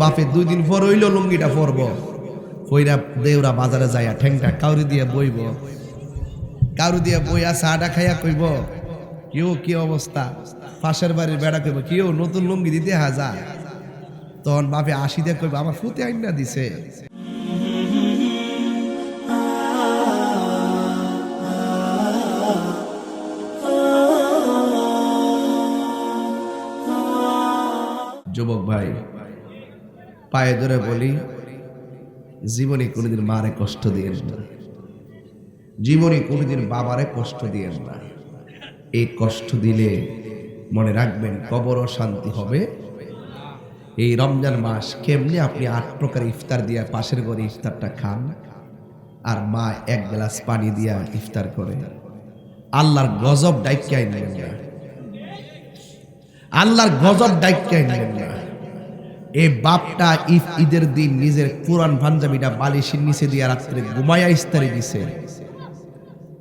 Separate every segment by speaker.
Speaker 1: বাপে দুই দিন পর হইল, লুঙ্গিটা পরব। কইরা দেউরা বাজারে যাইয়া ঠেংটা কাউরি দিয়ে বইব। কারু দিয়ে বইয়া চাটা খাইয়া কইব কেউ কি অবস্থা? পাশের বাড়ির বেড়া কইব কেউ নতুন লুঙ্গি দিতে হাজা? তখন বাপে আসি দিয়ে কইব, আমার ফুতে আইন দিছে। যুবক ভাই পায়ে ধরে বলি, জীবনে কোনোদিন মারে কষ্ট দিয়েন না। জীবনে কোনোদিন বাবারে কষ্ট দিয়েন না। এই কষ্ট দিলে মনে রাখবেন কবরও শান্তি হবে। এই রমজান মাস কেমনি আপনি আট প্রকার ইফতার দিয়া পাশের ঘরে ইফতারটা খান? আর মা এক গ্লাস পানি দিয়া ইফতার করে। আল্লাহর গজব ডাইকাই নেবেন না। আল্লাহর গজব ডাইকাই নেবেন না। এই বাপটা ইফ ঈদের দিন নিজের কোরআন পাঞ্জাবিটা বালিশের নিচে দিয়ে রাত্রে ঘুমায়া ইস্তারি দিছে।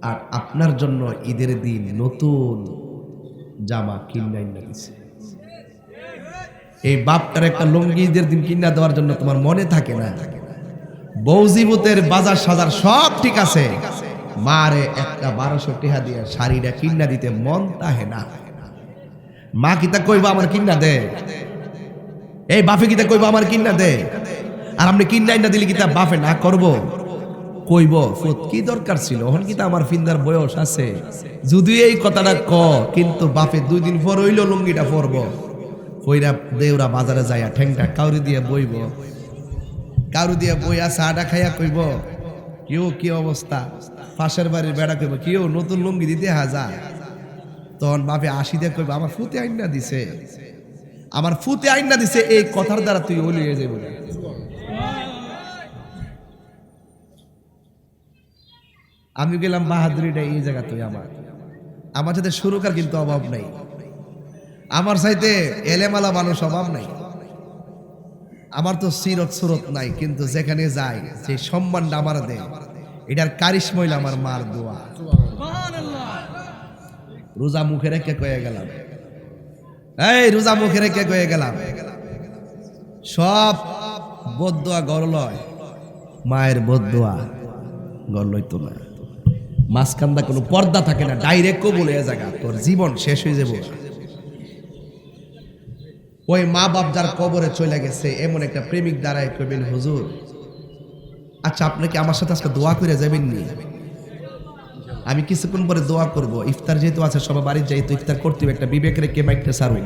Speaker 1: আর আপনার জন্য ঈদের দিন নতুন জামা কিনাই না দিছে। এই বাপটার একটা লুঙ্গি ঈদের দিন কিনা দেওয়ার জন্য তোমার মনে থাকে না? বৌজিবুতের বাজার সাজার সব ঠিক আছে। মারে একটা বারোশো টেহা দিয়ে শাড়িটা কিনা দিতে মন তাহে না। মা কিতা কইবা আমার কিনা দে? এই বাপে কিতা কইবা আমার কিনা দে আর আপনি কিনাই না দিলে কিতা বাপে না করব? কইব, ফুত, কি দরকার ছিল? এখন কিতা আমার ফিন্দার বয়স আছে। যদি এই কথাটা ক, কিন্তু বাপে দুই দিন পর হইল লুঙ্গিটা পরব। কইরা দেউরা বাজারে যাইয়া ঠেংটা কাউরি দিয়ে বইব। কারু দিয়ে বইয়া চাটা খাইয়া কইব কেউ কি অবস্থা? পাশের বাড়ির বেড়া কইব কেউ নতুন লুঙ্গি দিতে হাজা? তখন বাপে আসি দিয়ে কইব, আমার ফুতে আইন না দিছে। আমার ফুতে আইন না দিছে এই কথার দ্বারা তুই ওলিয়ে যাবি না আমি গেলাম বাহাদুরিটা এই জায়গা তুই আমার। আমার সাথে সুরকার কিন্তু অভাব নাই। আমার সাইতে এলেমালা মানুষ অভাব নাই। আমার তো সিরত সুরত নাই কিন্তু যেখানে যাই যে সম্মানটা আমার দেয় এটার কারিশমইল আমার মার দোয়া। রোজা মুখে রেখে কয়ে গেলাম। এই, রোজা মুখে রেখে কয়ে গেলাম। সব বদুয়া গড় মায়ের বদুয়া লইতো না। মাঝখানটা কোনো পর্দা থাকে না ডাইরেক্ট বলে জায়গা তোর জীবন শেষ হয়ে যাব ওই মা বাপ যার কবরে চলে গেছে, এমন একটা প্রেমিক দ্বারাই কইবেন, হুজুর আচ্ছা আপনাকে আমার সাথে আজকে দোয়া করে যাবেন নি আমি কিছুক্ষণ পরে দোয়া করব। ইফতার যেহেতু আছে সবাই বাড়ির তো ইফতার করতে হবে। একটা বিবেক রেখে মাইকটা সারবেন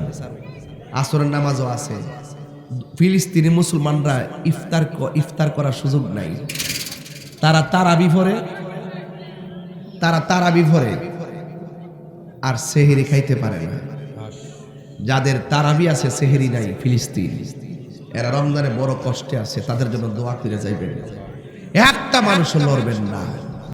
Speaker 1: আসরের নামাজও আছে। ফিলিস্তিনি মুসলমানরা ইফতার ইফতার করার সুযোগ নাই। তারা তারা বিভরে তারা তারা বিভরে আর সেহেরি খাইতে পারে না। যাদের তারাবি আছে, সেহেরি নাই, ফিলিস্তিন। এরা রমজানে বড় কষ্টে আছে, তাদের জন্য দোয়া করে যাইবেন। একটা মানুষ লড়বেন না।